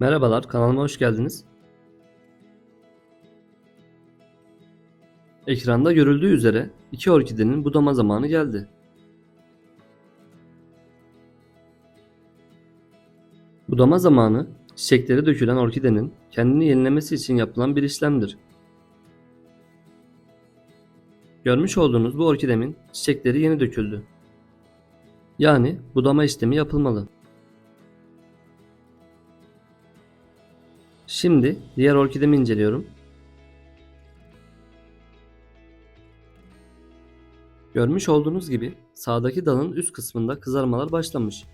Merhabalar, kanalıma hoş geldiniz. Ekranda görüldüğü üzere iki orkidenin budama zamanı geldi. Budama zamanı, çiçekleri dökülen orkidenin kendini yenilemesi için yapılan bir işlemdir. Görmüş olduğunuz bu orkidemin çiçekleri yeni döküldü. Yani budama işlemi yapılmalı. Şimdi diğer orkidemi inceliyorum. Görmüş olduğunuz gibi sağdaki dalın üst kısmında kızarmalar başlamış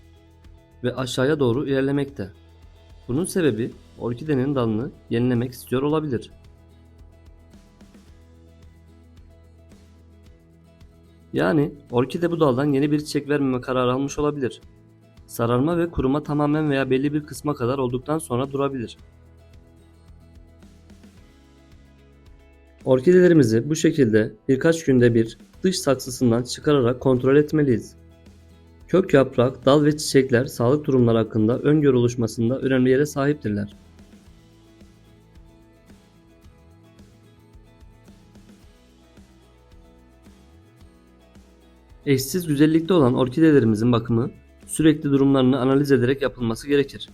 ve aşağıya doğru ilerlemekte. Bunun sebebi orkidenin dalını yenilemek istiyor olabilir. Yani orkide bu daldan yeni bir çiçek vermeme kararı almış olabilir. Sararma ve kuruma tamamen veya belli bir kısma kadar olduktan sonra durabilir. Orkidelerimizi bu şekilde birkaç günde bir dış saksısından çıkararak kontrol etmeliyiz. Kök yaprak, dal ve çiçekler sağlık durumları hakkında öngörü oluşmasında önemli yere sahiptirler. Eşsiz güzellikte olan orkidelerimizin bakımı sürekli durumlarını analiz ederek yapılması gerekir.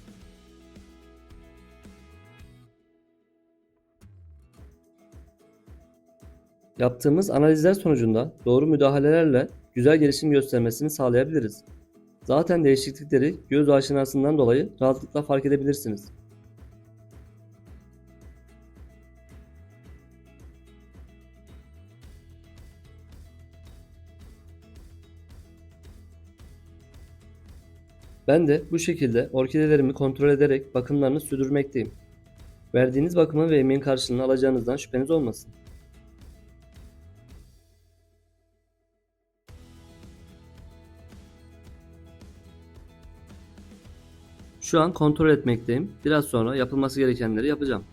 Yaptığımız analizler sonucunda doğru müdahalelerle güzel gelişim göstermesini sağlayabiliriz. Zaten değişiklikleri göz aşinasından dolayı rahatlıkla fark edebilirsiniz. Ben de bu şekilde orkidelerimi kontrol ederek bakımlarını sürdürmekteyim. Verdiğiniz bakımın ve emeğin karşılığını alacağınızdan şüpheniz olmasın. Şu an kontrol etmekteyim. Biraz sonra yapılması gerekenleri yapacağım.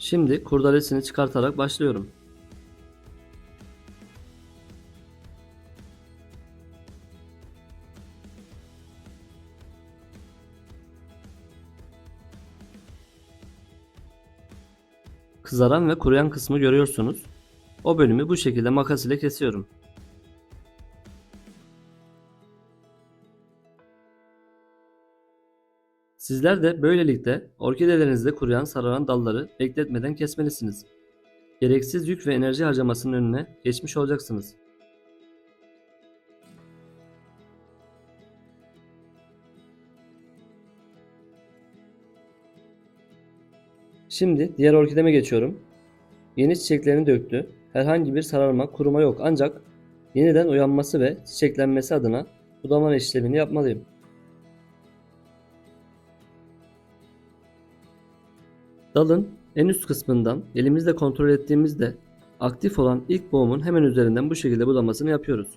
Şimdi kurdalesini çıkartarak başlıyorum. Kızaran ve kuruyan kısmı görüyorsunuz. O bölümü bu şekilde makas ile kesiyorum. Sizler de böylelikle orkidelerinizde kuruyan sararan dalları bekletmeden kesmelisiniz. Gereksiz yük ve enerji harcamasının önüne geçmiş olacaksınız. Şimdi diğer orkideme geçiyorum. Yeni çiçeklerini döktü. Herhangi bir sararma, kuruma yok ancak yeniden uyanması ve çiçeklenmesi adına budama işlemini yapmalıyım. Dalın en üst kısmından elimizle kontrol ettiğimizde aktif olan ilk boğumun hemen üzerinden bu şekilde budamasını yapıyoruz.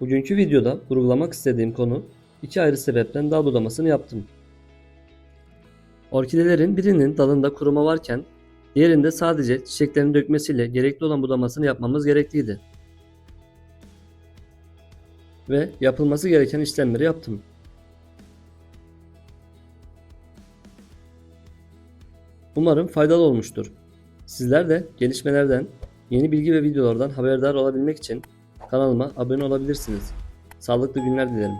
Bugünkü videoda vurgulamak istediğim konu iki ayrı sebepten dal budamasını yaptım. Orkidelerin birinin dalında kuruma varken diğerinde sadece çiçeklerini dökmesiyle gerekli olan budamasını yapmamız gerekliydi. Ve yapılması gereken işlemleri yaptım. Umarım faydalı olmuştur. Sizler de gelişmelerden, yeni bilgi ve videolardan haberdar olabilmek için kanalıma abone olabilirsiniz. Sağlıklı günler dilerim.